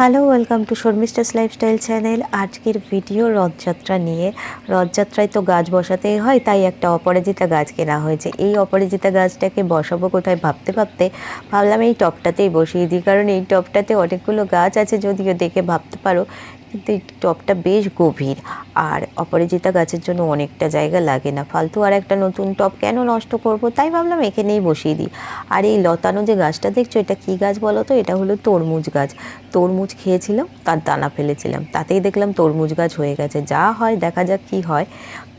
Hello welcome to Sharmistha's lifestyle channel আজকের video Rathyatra নিয়ে। রথযাত্রায় তো গাছ বসাতেই হয়, তাই একটা অপরাজিতা গাছ কেনা হয়েছে। এই অপরাজিতা গাছটাকে বসাবো কোথায় ভাবতে ভাবতে ভাবলাম এই টপটাতেই বসিয়ে দিই, কারণ এই টপটাতে অনেকগুলো গাছ আছে, যদিও দেখে ভাবতে পারো কিন্তু এই টপটা বেশ গভীর। আর অপরাজিতা গাছের জন্য অনেকটা জায়গা লাগে না। ফালতু আর একটা নতুন টপ কেন নষ্ট করব? তাই ভাবলাম এখানেই বসিয়ে দিই। আর এই লতানো যে গাছটা দেখছ, এটা কী গাছ বলো তো? এটা হলো তরমুজ গাছ। তরমুজ খেয়েছিলাম, তার দানা ফেলেছিলাম। তাতেই দেখলাম তরমুজ গাছ হয়ে গেছে। যা হয়, দেখা যাক কী হয়।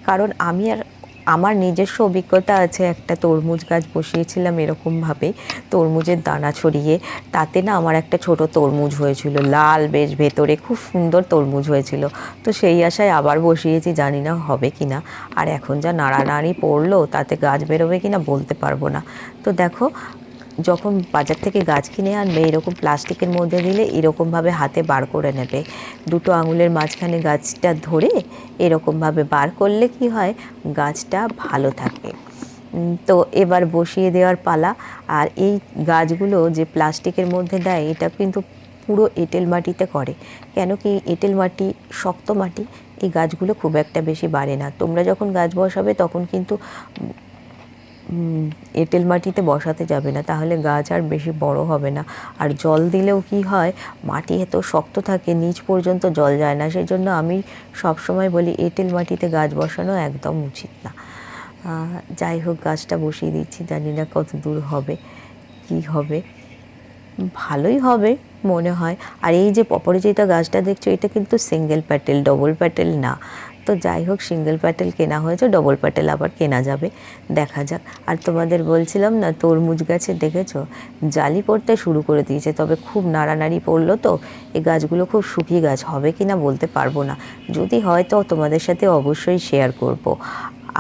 কারণ আমি আর আমার নিজস্ব অভিজ্ঞতা আছে, একটা তরমুজ গাছ বসিয়েছিলাম এরকমভাবে তরমুজের দানা ছড়িয়ে, তাতে না আমার একটা ছোট তরমুজ হয়েছিল, লাল বেশ ভেতরে খুব সুন্দর তরমুজ হয়েছিল। তো সেই আশায় আবার বসিয়েছি, জানি না হবে কি না আর এখন যা নাড়ানাড়ি পড়ল, তাতে গাছ বেরোবে কি না বলতে পারব না। তো দেখো যখন বাজার থেকে গাছ কিনে আনবে, এরকম প্লাস্টিকের মধ্যে দিলে এরকমভাবে হাতে বার করে নেবে। দুটো আঙুলের মাঝখানে গাছটা ধরে এরকমভাবে বার করলে কি হয়? গাছটা ভালো থাকে। তো এবার বসিয়ে দেওয়ার পালা। আর এই গাছগুলো যে প্লাস্টিকের মধ্যে দেয়, এটা কিন্তু পুরো এঁটেল মাটিতে করে। কেন কি এঁটেল মাটি, শক্ত মাটি, এই গাছগুলো খুব একটা বেশি বাড়ে না। তোমরা যখন গাছ বসাবে, তখন কিন্তু এঁটেল মাটিতে বসাতে যাবে না, তাহলে গাছ আর বেশি বড় হবে না। আর জল দিলেও কি হয়, মাটি এত শক্ত থাকে, নিচ পর্যন্ত জল যায় না। সেই জন্য আমি সবসময় বলি, এঁটেল মাটিতে গাছ বসানো একদম উচিত না। যাই হোক, গাছটা বসিয়ে দিচ্ছি, জানি না কত দূর হবে, কি হবে। ভালোই হবে মনে হয়। আর এই যে অপরিচিত গাছটা দেখছ, এটা কিন্তু সিঙ্গেল প্যাটেল ডবল প্যাটেল না। তো যাই হোক, সিঙ্গেল প্যাটেল কেনা হয়েছে ডবল প্যাটেল আবার কেনা যাবে, দেখা যাক। আর তোমাদের বলছিলাম না, তরমুজ গাছে দেখেছ? জালি পড়তে শুরু করে দিয়েছে, তবে খুব নাড়ানাড়ি পড়ল তো, এই গাছগুলো খুব সুখী গাছ হবে কি না বলতে পারব না। যদি হয় তো তোমাদের সাথে অবশ্যই শেয়ার করব।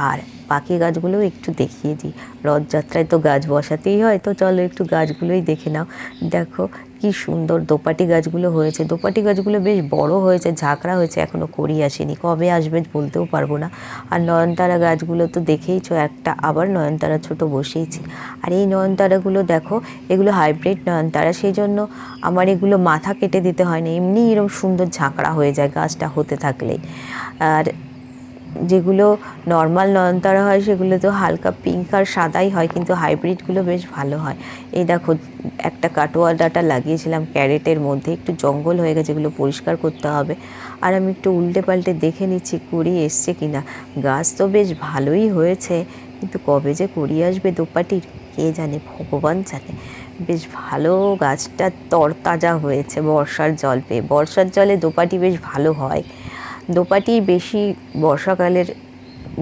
আর বাকি গাছগুলোও একটু দেখিয়ে দিই। রথযাত্রায় তো গাছ বসাতেই হয়, তো চলো একটু গাছগুলোই দেখে নাও। দেখো কি সুন্দর দোপাটি গাছগুলো হয়েছে। দোপাটি গাছগুলো বেশ বড় হয়েছে, ঝাঁকড়া হয়েছে এখনও করি আসেনি। কবে আসবে বলতেও পারব না। আর নয়নতারা গাছগুলো তো দেখেইছো, একটা আবার নয়নতারা ছোট বসিয়েছি। আর এই নয়নতারাগুলো দেখো, এগুলো হাইব্রিড নয়নতারা সেই জন্য আমার এগুলো মাথা কেটে দিতে হয় না। এমনি এরকম সুন্দর ঝাঁকড়া হয়ে যায় গাছটা হতে থাকলেই। আর যেগুলো নর্মাল নয়নতারা হয়, সেগুলো তো হালকা পিঙ্ক আর সাদাই হয়, কিন্তু হাইব্রিডগুলো বেশ ভালো হয়। এই দেখো, একটা কাটোয়া ডাটা লাগিয়েছিলাম ক্যারেটের মধ্যে, একটু জঙ্গল হয়ে গেছে, এগুলো পরিষ্কার করতে হবে। আর আমি একটু উল্টে পাল্টে দেখে নিচ্ছি, কুড়ি এসছে কি না গাছ তো বেশ ভালোই হয়েছে, কিন্তু কবে যে কুড়ি আসবে দোপাটির, কে জানে, ভগবান জানে। বেশ ভালো গাছটা তরতাজা হয়েছে, বর্ষার জল পেয়ে। বর্ষার জলে দোপাটি বেশ ভালো হয়। দোপাটি বেশি বর্ষাকালের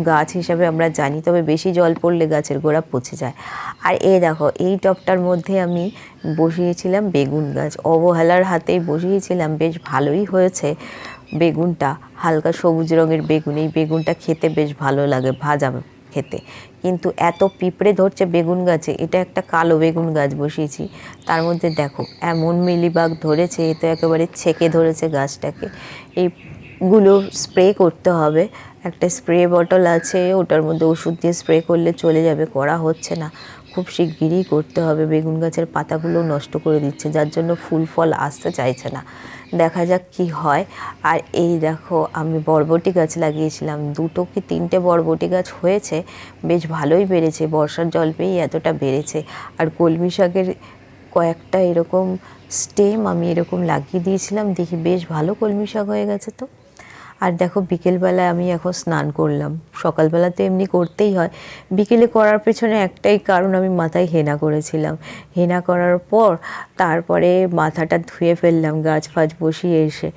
গাছ হিসাবে আমরা জানি, তবে বেশি জল পড়লে গাছের গোড়া পচে যায়। আর এ দেখো, এই টবটার মধ্যে আমি বসিয়েছিলাম বেগুন গাছ। অবহেলার হাতেই বসিয়েছিলাম, বেশ ভালোই হয়েছে বেগুনটা। হালকা সবুজ রঙের বেগুন, এই বেগুনটা খেতে বেশ ভালো লাগে, ভাজা খেতে। কিন্তু এত পিঁপড়ে ধরছে বেগুন গাছে, এটা একটা কালো বেগুন গাছ বসিয়েছি। তার মধ্যে দেখো, এমন মিলিবাগ ধরেছে, এ তো একেবারে ছেঁকে ধরেছে গাছটাকে। এইগুলো স্প্রে করতে হবে। একটা স্প্রে বটল আছে, ওটার মধ্যে ওষুধ দিয়ে স্প্রে করলে চলে যাবে, করা হচ্ছে না। খুব শিগগিরই করতে হবে। বেগুন গাছের পাতাগুলো নষ্ট করে দিচ্ছে, যার জন্য ফুল ফল আসতে চাইছে না। দেখা যাক কি হয়। আর এই দেখো, আমি বরবটি গাছ লাগিয়েছিলাম। দুটো কি তিনটে বরবটি গাছ হয়েছে? বেশ ভালোই বেড়েছে, বর্ষার জল পেয়েই এতটা বেড়েছে। আর কলমি শাকের কয়েকটা এরকম স্টেম আমি এরকম লাগিয়ে দিয়েছিলাম। দেখি বেশ ভালো কলমি শাক হয়ে গেছে তো। আর দেখো বিকেলবেলায় আমি এখন স্নান করলাম। সকালবেলাতে এমনি করতেই হয়। বিকেলে করার পেছনে একটাই কারণ আমি মাথায় হেনা করেছিলাম। হেনা করার পর তারপরে মাথাটা ধুয়ে ফেললাম, গাছ ফাছ বসিয়ে এসে।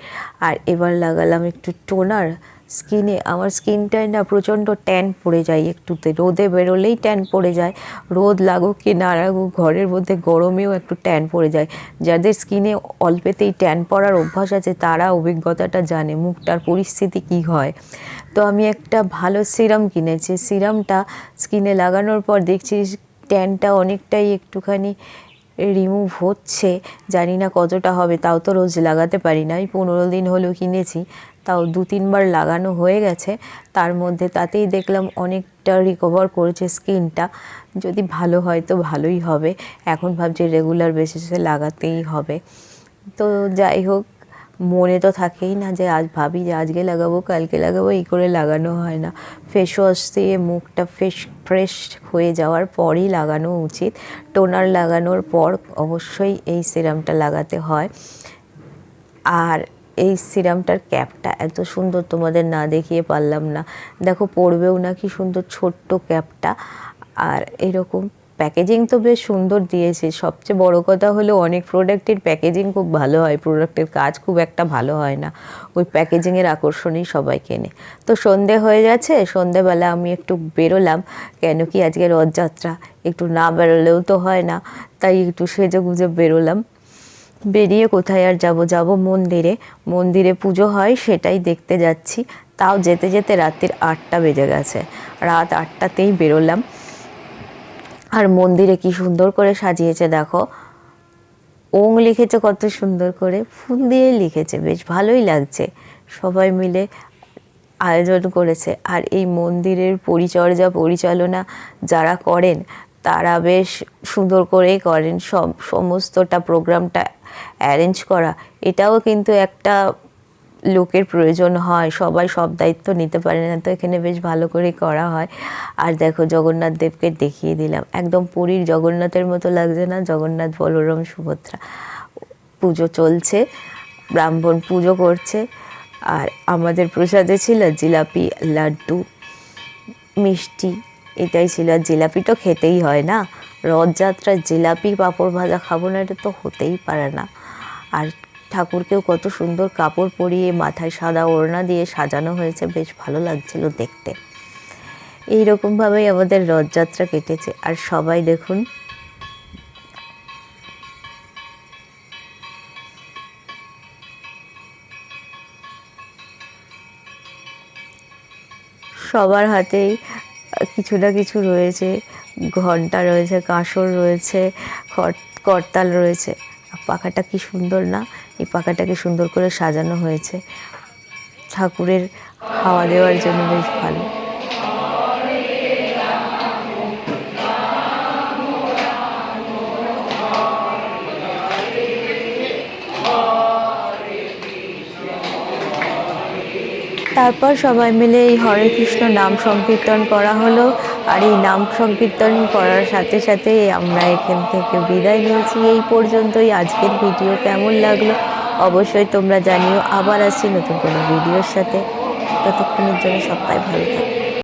আর এবার লাগালাম একটু টোনার। স্কিনে, আমার স্কিনটায় না প্রচণ্ড ট্যান পড়ে যায় একটুতে। রোদে বেরোলেই ট্যান পড়ে যায়। রোদ লাগুক কি না লাগুক, ঘরের মধ্যে গরমেও একটু ট্যান পড়ে যায়। যাদের স্কিনে অল্পেতেই ট্যান পড়ার অভ্যাস আছে, তারা অভিজ্ঞতাটা জানে মুখটার পরিস্থিতি কি হয়। তো আমি একটা ভালো সিরাম কিনেছি। সিরামটা স্কিনে লাগানোর পর দেখছি ট্যানটা অনেকটাই একটুখানি রিমুভ হচ্ছে। জানি না কতটা হবে, তাও তো রোজ লাগাতে পারি না। এই পনেরো দিন হলো কিনেছি। তাও দু তিনবার লাগানো হয়ে গেছে। তার মধ্যে তাতেই দেখলাম অনেকটা রিকভার করেছে স্কিনটা যদি ভালো হয় তো ভালোই হবে। এখন ভাবছি রেগুলার বেসিসে লাগাতেই হবে। তো যাই হোক, মনে তো থাকেই না যে আজ ভাবি যে আজকে লাগাবো, কালকে লাগাবো, এই করে লাগানো হয় না। ফেস ওয়াশ দিয়ে মুখটা ফ্রেশ ফ্রেশ হয়ে যাওয়ার পরই লাগানো উচিত। টোনার লাগানোর পর অবশ্যই এই সিরামটা লাগাতে হয়। আর এই সিরামটার ক্যাপটা, এত সুন্দর তোমাদের না দেখিয়ে পারলাম না। দেখো পড়বেও না কি সুন্দর ছোট্ট ক্যাপটা। আর এরকম প্যাকেজিং তো বেশ সুন্দর দিয়েছে। সবচেয়ে বড় কথা হলো, অনেক প্রোডাক্টের প্যাকেজিং খুব ভালো হয়। প্রোডাক্টের কাজ খুব একটা ভালো হয় না। ওই প্যাকেজিংয়ের আকর্ষণেই সবাই কেনে। তো সন্ধে হয়ে যাচ্ছে সন্ধেবেলা আমি একটু বেরোলাম। কেন কি আজকে রথযাত্রা, একটু না বেরোলেও তো হয় না। তাই একটু সেজে গুজে বেরোলাম। বেরিয়ে কোথায় আর যাব? যাব মন্দিরে। মন্দিরে পুজো হয়, সেটাই দেখতে যাচ্ছি। তাও যেতে যেতে রাত্রির আটটা বেজে গেছে। রাত আটটাতেই বেরোলাম। আর মন্দিরে কি সুন্দর করে সাজিয়েছে দেখো। ওং লিখেছে কত সুন্দর করে। ফুল দিয়ে লিখেছে। বেশ ভালোই লাগছে। সবাই মিলে আয়োজন করেছে। আর এই মন্দিরের পরিচর্যা পরিচালনা যারা করেন তারা বেশ সুন্দর করেই করেন। সব, সমস্তটা প্রোগ্রামটা অ্যারেঞ্জ করা। এটাও কিন্তু একটা লোকের প্রয়োজন হয়। সবাই সব দায়িত্ব নিতে পারে না তো এখানে বেশ ভালো করে করা হয়। আর দেখো, জগন্নাথ দেবকে দেখিয়ে দিলাম। একদম পুরীর জগন্নাথের মতো লাগছে না, জগন্নাথ, বলরাম, সুভদ্রা। পুজো চলছে, ব্রাহ্মণ পুজো করছে, আর আমাদের প্রসাদে ছিল জিলাপি, লাড্ডু, মিষ্টি। এটাই ছিল, আর জিলাপি তো খেতেই হয় না। রথযাত্রার জিলাপি, পাঁপড় ভাজা খাব না, এটা তো হতেই পারে না। আর ঠাকুরকেও কত সুন্দর কাপড় পরিয়ে, মাথায় সাদা ওড়না দিয়ে সাজানো হয়েছে, বেশ ভালো লাগছিল দেখতে। এই রকমভাবেই আমাদের রথযাত্রা কেটেছে। আর সবাই দেখুন, সবার হাতেই কিছু না কিছু রয়েছে, ঘণ্টা রয়েছে, কাঁসর রয়েছে করতাল রয়েছে। পাখাটা কি সুন্দর না? এই পাখাটাকে সুন্দর করে সাজানো হয়েছে। ঠাকুরের হাওয়া দেওয়ার জন্য বেশ ভালো। তারপর সবাই মিলে এই হরে কৃষ্ণ নাম সংকীর্তন করা হলো। আর এই নাম সংকীর্তন করার সাথে সাথে আমরা এখান থেকে বিদায় নিয়েছি। এই পর্যন্তই আজকের ভিডিও কেমন লাগল অবশ্যই তোমরা জানিও। আবার আসছি নতুন কোনো ভিডিওর সাথে। ততক্ষণের জন্য সবাই ভালো থাকো।